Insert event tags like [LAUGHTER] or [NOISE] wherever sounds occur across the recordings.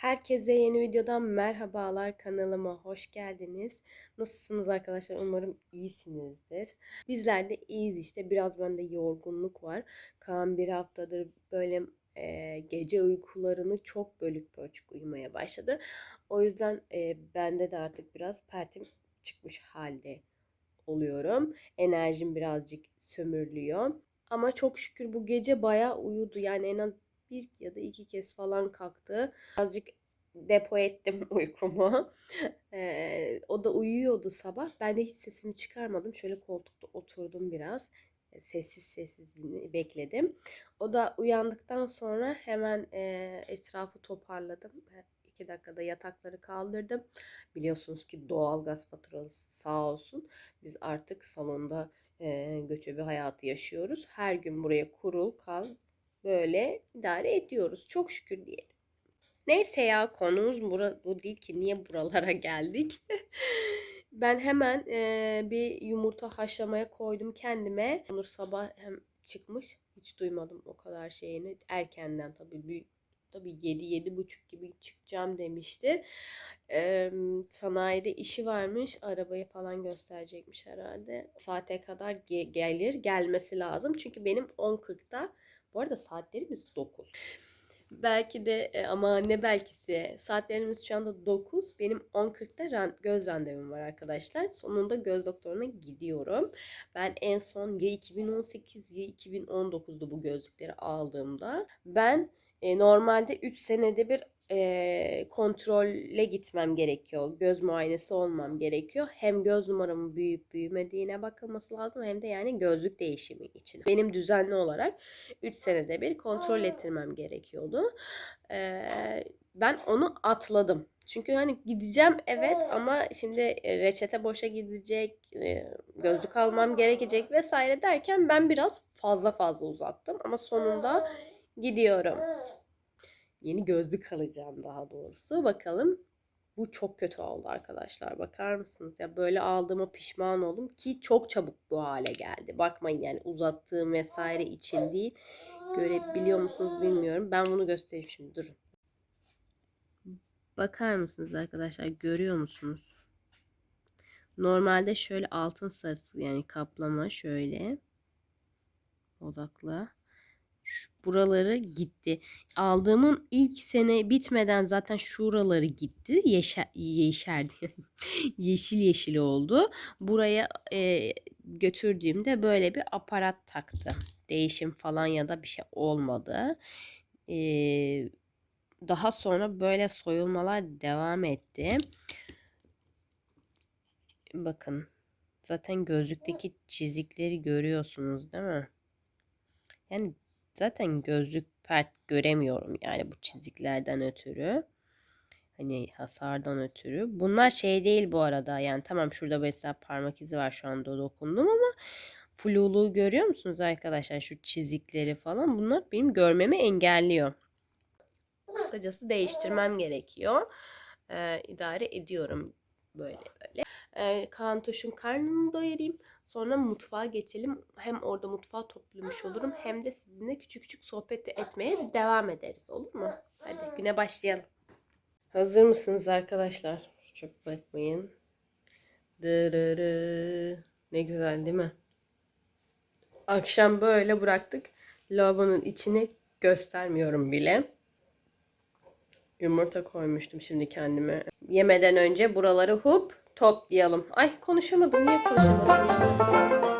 Herkese yeni videodan merhabalar kanalıma hoş geldiniz. Nasılsınız arkadaşlar? Umarım iyisinizdir. Bizler de iyiyiz işte. Biraz bende yorgunluk var. Kaan bir haftadır böyle e, gece uykularını çok bölük pörçük uyumaya başladı. O yüzden e, bende de artık biraz pertim çıkmış halde oluyorum. Enerjim birazcık sömürülüyor. Ama çok şükür bu gece bayağı uyudu. Yani en az bir ya da iki kez falan kalktı. Azıcık depo ettim [LAUGHS] uykumu. Ee, o da uyuyordu sabah. Ben de hiç sesimi çıkarmadım. Şöyle koltukta oturdum biraz. Sessiz sessiz bekledim. O da uyandıktan sonra hemen e, etrafı toparladım. İki dakikada yatakları kaldırdım. Biliyorsunuz ki doğalgaz faturası sağ olsun. Biz artık salonda e, göçebe hayatı yaşıyoruz. Her gün buraya kurul kal böyle idare ediyoruz. Çok şükür diyelim. Neyse ya konumuz bu değil ki niye buralara geldik. [LAUGHS] ben hemen e, bir yumurta haşlamaya koydum kendime. Onur sabah hem çıkmış. Hiç duymadım o kadar şeyini. Erkenden tabii büyük tabii 7 yedi buçuk gibi çıkacağım demişti. Ee, sanayide işi varmış. Arabayı falan gösterecekmiş herhalde. Saate kadar ge- gelir. Gelmesi lazım. Çünkü benim 10.40'da bu arada saatlerimiz 9. Belki de e, ama ne belkisi saatlerimiz şu anda 9. Benim 10.40'da ran, göz randevum var arkadaşlar. Sonunda göz doktoruna gidiyorum. Ben en son ya 2018 ya 2019'da bu gözlükleri aldığımda ben e, normalde 3 senede bir e, kontrolle gitmem gerekiyor. Göz muayenesi olmam gerekiyor. Hem göz numaramın büyüyüp büyümediğine bakılması lazım hem de yani gözlük değişimi için. Benim düzenli olarak 3 senede bir kontrol ettirmem gerekiyordu. E, ben onu atladım. Çünkü hani gideceğim evet ama şimdi reçete boşa gidecek, gözlük almam gerekecek vesaire derken ben biraz fazla fazla uzattım ama sonunda gidiyorum. Yeni gözlük alacağım daha doğrusu. Bakalım. Bu çok kötü oldu arkadaşlar. Bakar mısınız? Ya böyle aldığıma pişman oldum ki çok çabuk bu hale geldi. Bakmayın yani uzattığım vesaire için değil. Görebiliyor musunuz bilmiyorum. Ben bunu göstereyim şimdi. Durun. Bakar mısınız arkadaşlar? Görüyor musunuz? Normalde şöyle altın sarısı yani kaplama şöyle odakla buraları gitti. Aldığımın ilk sene bitmeden zaten şuraları gitti. Yeşer, yeşerdi. [LAUGHS] yeşil yeşil oldu. Buraya e, götürdüğümde böyle bir aparat taktı. Değişim falan ya da bir şey olmadı. E, daha sonra böyle soyulmalar devam etti. Bakın. Zaten gözlükteki çizikleri görüyorsunuz değil mi? Yani Zaten gözlük pert göremiyorum yani bu çiziklerden ötürü. Hani hasardan ötürü. Bunlar şey değil bu arada. Yani tamam şurada mesela parmak izi var şu anda dokundum ama fluluğu görüyor musunuz arkadaşlar? Şu çizikleri falan. Bunlar benim görmemi engelliyor. Kısacası değiştirmem gerekiyor. Ee, idare ediyorum böyle böyle. Ee, Kaan Toş'un karnını doyurayım. Sonra mutfağa geçelim. Hem orada mutfağı toplamış olurum hem de sizinle küçük küçük sohbet etmeye devam ederiz. Olur mu? Hadi güne başlayalım. Hazır mısınız arkadaşlar? Çok bakmayın. Dırırı. Ne güzel değil mi? Akşam böyle bıraktık. Lavabonun içini göstermiyorum bile. Yumurta koymuştum şimdi kendime. Yemeden önce buraları hup toplayalım. Ay konuşamadım. Niye konuşamadım toparladım.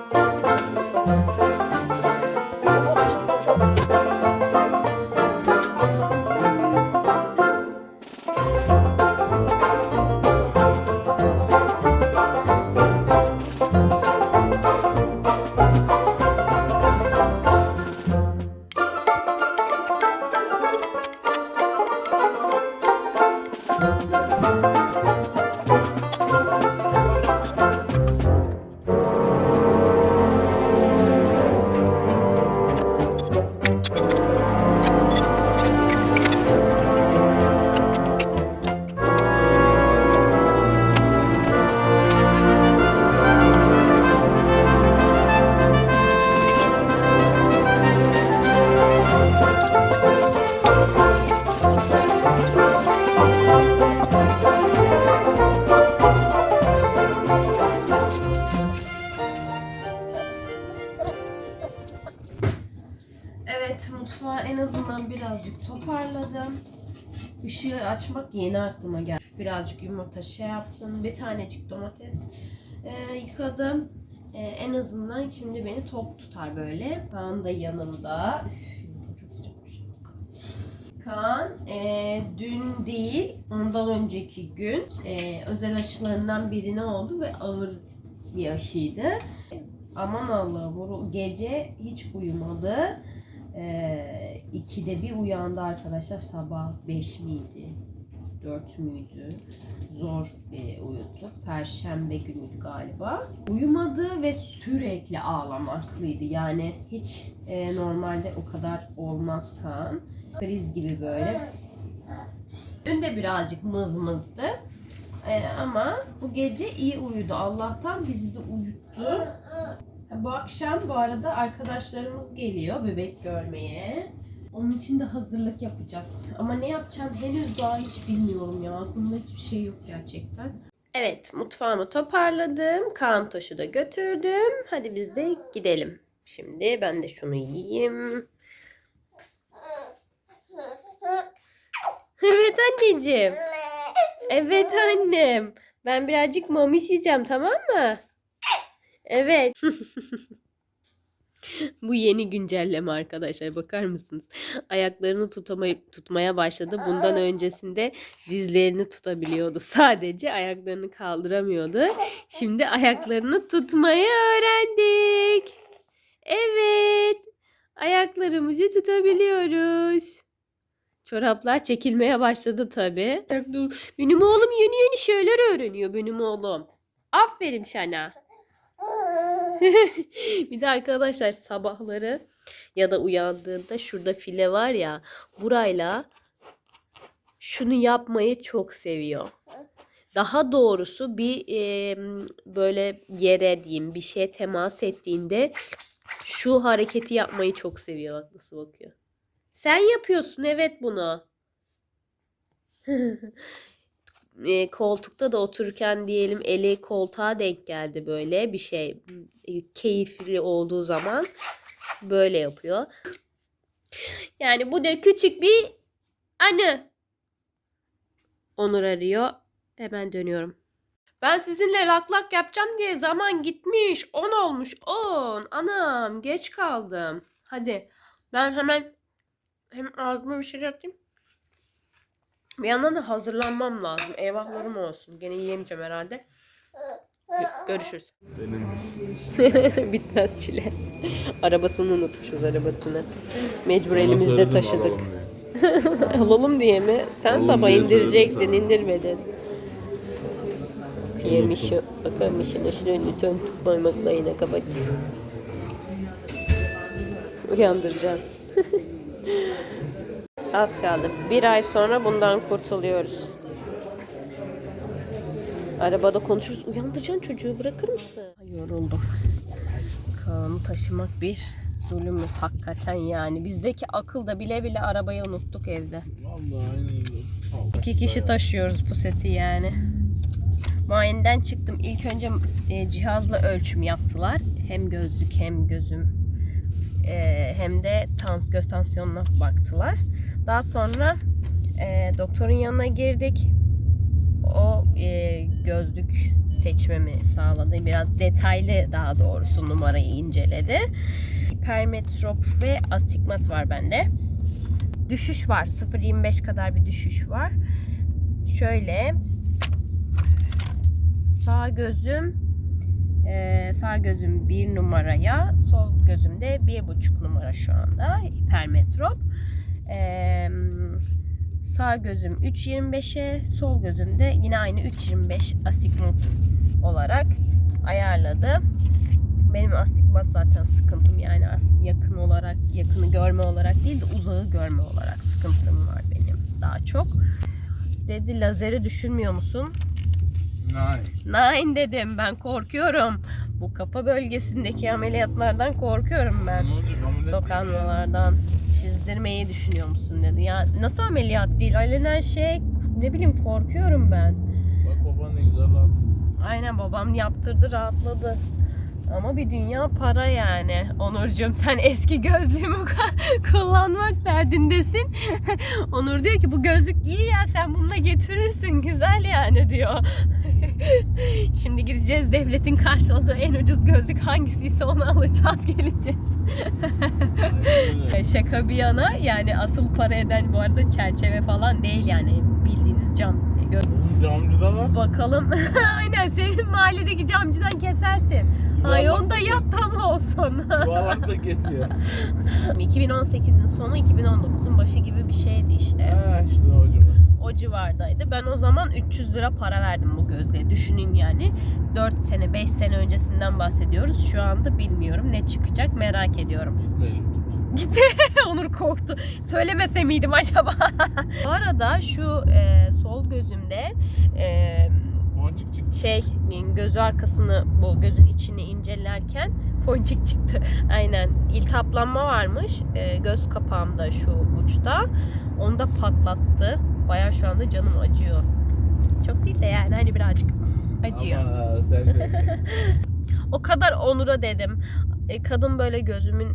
Açmak yeni aklıma geldi. Birazcık yumurta şey yapsın. Bir tanecik domates e, yıkadım. E, en azından şimdi beni tok tutar böyle. Kaan da yanımda. Çok sıcakmış. Kaan e, dün değil ondan önceki gün e, özel aşılarından birini oldu ve ağır bir aşıydı. Aman Allah'ım gece hiç uyumadı. Ee, ikide bir uyandı arkadaşlar sabah 5 miydi 4 müydü? Zor e, uyuttuk perşembe günüydü galiba. Uyumadı ve sürekli ağlamaklıydı. Yani hiç e, normalde o kadar olmaz Kaan kriz gibi böyle. Dün de birazcık mızmızdı E, ama bu gece iyi uyudu. Allah'tan bizi de uyuttu. Bu akşam bu arada arkadaşlarımız geliyor bebek görmeye. Onun için de hazırlık yapacağız. Ama ne yapacağım henüz daha hiç bilmiyorum ya. Aklımda hiçbir şey yok gerçekten. Evet mutfağımı toparladım. Kaan Toş'u da götürdüm. Hadi biz de gidelim. Şimdi ben de şunu yiyeyim. [LAUGHS] Evet anneciğim. Evet annem. Ben birazcık mamiş yiyeceğim tamam mı? Evet. [LAUGHS] [LAUGHS] Bu yeni güncelleme arkadaşlar bakar mısınız? Ayaklarını tutamayıp tutmaya başladı. Bundan öncesinde dizlerini tutabiliyordu. [LAUGHS] Sadece ayaklarını kaldıramıyordu. Şimdi ayaklarını tutmayı öğrendik. Evet. Ayaklarımızı tutabiliyoruz. Çoraplar çekilmeye başladı tabii. Benim oğlum yeni yeni şeyler öğreniyor benim oğlum. Aferin sana. [LAUGHS] bir de arkadaşlar sabahları ya da uyandığında şurada file var ya burayla şunu yapmayı çok seviyor. Daha doğrusu bir e, böyle yere diyeyim bir şeye temas ettiğinde şu hareketi yapmayı çok seviyor. Bak nasıl bakıyor. Sen yapıyorsun evet bunu. [LAUGHS] e, koltukta da otururken diyelim eli koltuğa denk geldi böyle bir şey e, keyifli olduğu zaman böyle yapıyor. Yani bu da küçük bir anı. Onur arıyor. Hemen dönüyorum. Ben sizinle lak lak yapacağım diye zaman gitmiş. 10 olmuş. 10. Anam geç kaldım. Hadi ben hemen hem ağzıma bir şey atayım. Bir yandan da hazırlanmam lazım. Eyvahlarım olsun. Gene yiyemeyeceğim herhalde. Gö- Görüşürüz. Benim [LAUGHS] Bitmez çile. Arabasını unutmuşuz arabasını. Mecbur elimizde taşıdık. [LAUGHS] Alalım diye mi? Sen Alalım sabah indirecektin, söyledim indirmedin. Yemişim. Bakamışım. Aşırı lütfen tutmamakla yine kapat. Uyandıracağım. [LAUGHS] Az kaldı. Bir ay sonra bundan kurtuluyoruz. Arabada konuşuruz. Uyandıracaksın çocuğu bırakır mısın? Yoruldum. Kaan'ı taşımak bir zulüm hakikaten yani. Bizdeki akıl da bile bile arabayı unuttuk evde. Vallahi aynen. İki kişi taşıyoruz bu seti yani. Muayeneden çıktım. İlk önce e, cihazla ölçüm yaptılar. Hem gözlük hem gözüm e, hem de tans göz tansiyonuna baktılar. Daha sonra e, doktorun yanına girdik. O e, gözlük seçmemi sağladı. Biraz detaylı daha doğrusu numarayı inceledi. Hipermetrop ve astigmat var bende. Düşüş var. 0.25 kadar bir düşüş var. Şöyle sağ gözüm e, sağ gözüm bir numaraya, sol gözümde bir buçuk numara şu anda hipermetrop. E, sağ gözüm 3.25'e, sol gözümde yine aynı 3.25 astigmat olarak ayarladı. Benim astigmat zaten sıkıntım yani yakın olarak, yakını görme olarak değil de uzağı görme olarak sıkıntım var benim daha çok. Dedi lazeri düşünmüyor musun? Nice. Nine dedim ben korkuyorum. Bu kafa bölgesindeki ameliyatlardan korkuyorum ben. Ne olacak ameliyat Dokanmalardan. Çizdirmeyi düşünüyor musun dedi. Ya nasıl ameliyat değil? Alenen şey ne bileyim korkuyorum ben. Bak baban ne güzel rahat. Aynen babam yaptırdı rahatladı. Ama bir dünya para yani. Onurcuğum sen eski gözlüğümü [LAUGHS] kullanmak derdindesin. [LAUGHS] Onur diyor ki bu gözlük iyi ya sen bununla getirirsin güzel yani diyor. [LAUGHS] Şimdi gideceğiz devletin karşıladığı en ucuz gözlük hangisiyse onu alacağız [LAUGHS] geleceğiz. [LAUGHS] Şaka bir yana yani asıl para eden bu arada çerçeve falan değil yani bildiğiniz cam. Gö- Bunun camcı da var. Bakalım. Aynen senin mahalledeki camcıdan kesersin. Ay Yuvarlak onu da da yap tam olsun. Yuvarlak da kesiyor. 2018'in sonu 2019'un başı gibi bir şeydi işte. Ha işte o civar. O civardaydı. Ben o zaman 300 lira para verdim bu gözlüğe. Düşünün yani. 4 sene 5 sene öncesinden bahsediyoruz. Şu anda bilmiyorum ne çıkacak merak ediyorum. [LAUGHS] Gitmeyelim. [LAUGHS] Onur korktu. Söylemese miydim acaba? [LAUGHS] bu arada şu e, sol gözümde e, Boncuk çıktı. şey gözü arkasını bu gözün içini incelerken boncuk çıktı. Aynen iltihaplanma varmış e, göz kapağımda şu uçta. Onu da patlattı. Baya şu anda canım acıyor. Çok değil de yani hani birazcık acıyor. Ama sen de. [LAUGHS] O kadar Onur'a dedim. E, kadın böyle gözümün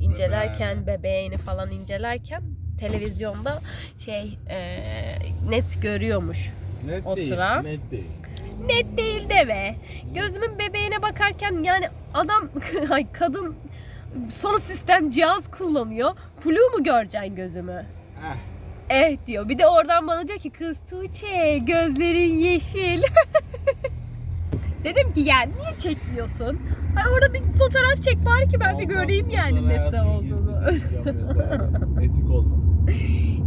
incelerken bebeğini falan incelerken televizyonda şey e, net görüyormuş. Net O değil. sıra. Net değil. Net değil deme. Gözümün bebeğine bakarken yani adam [LAUGHS] ay kadın son sistem cihaz kullanıyor. Flu mu göreceksin gözümü? Heh. Evet diyor. Bir de oradan bana diyor ki kız Tuğçe gözlerin yeşil. [LAUGHS] Dedim ki ya niye çekmiyorsun? Hani orada bir fotoğraf çek bari ki ben de göreyim yani nesi olduğunu. [LAUGHS] Etik olmaz.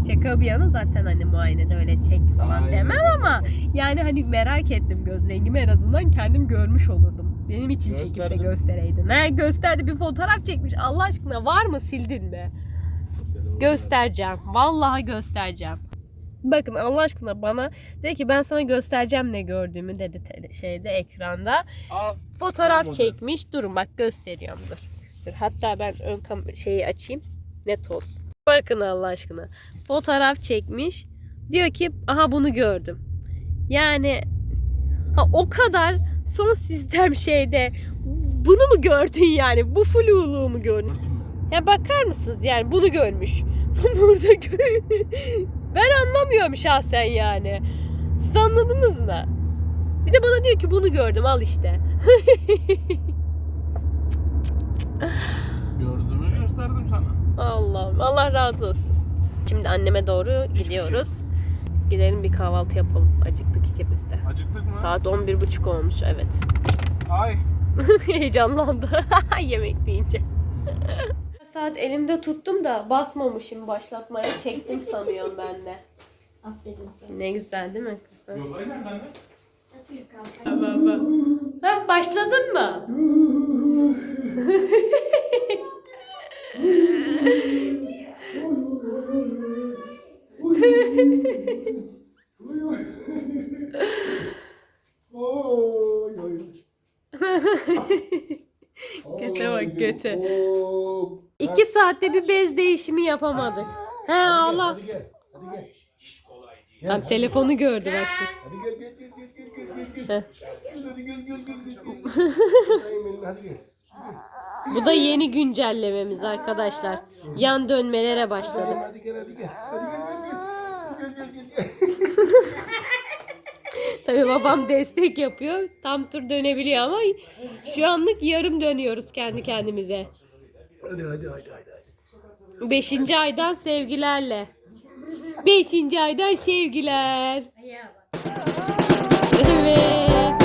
Şaka bir yana zaten hani muayenede öyle çek falan Aynen demem ama yani hani merak ettim göz rengimi en azından kendim görmüş olurdum. Benim için çekip de Gösterdim. göstereydin. He gösterdi bir fotoğraf çekmiş. Allah aşkına var mı sildin mi? Göstereceğim. Vallahi göstereceğim. Bakın Allah aşkına bana dedi ki ben sana göstereceğim ne gördüğümü dedi tele- şeyde ekranda. Al. Fotoğraf çekmiş. Durun bak gösteriyorum dur. Dur hatta ben ön kam- şeyi açayım. Net olsun. Bakın Allah aşkına. Fotoğraf çekmiş. Diyor ki aha bunu gördüm. Yani ha, o kadar son sistem şeyde bunu mu gördün yani? Bu fluluğu mu gördün? Ya bakar mısınız yani bunu görmüş. Burada [LAUGHS] ben anlamıyorum şahsen yani. Siz anladınız mı? Bir de bana diyor ki bunu gördüm al işte. [LAUGHS] Gördüğümü gösterdim sana. Allah'ım Allah razı olsun. Şimdi anneme doğru Hiçbir gidiyoruz. Gidelim bir kahvaltı yapalım. Acıktık ikimiz de. Acıktık mı? Saat 11.30 olmuş evet. Ay. [LAUGHS] Heyecanlandı yemek deyince. Saat elimde tuttum da basmamışım başlatmaya çektim sanıyorum ben de. Aferin sana. Ne güzel değil mi? Yollayı nereden mi? Ha, başladın mı? [LAUGHS] Göte bak göte. İki saatte bir bez değişimi yapamadık. He Allah. Hadi gel. Hadi gel. Gel, Bak hadi. telefonu gördü bak şimdi. Hadi gel gel gel gel gel gel gel. Heh. gel. Hadi gel gel gel gel. Tutayım elini, Hadi gel. Bu da yeni güncellememiz arkadaşlar. Yan dönmelere başladık. Hadi gel hadi gel. Hadi gel gel gel. Gel gel gel gel. Tabii babam destek yapıyor. Tam tur dönebiliyor ama şu anlık yarım dönüyoruz kendi kendimize. Hadi hadi hadi hadi. Beşinci aydan sevgilerle. Beşinci aydan sevgiler. Evet.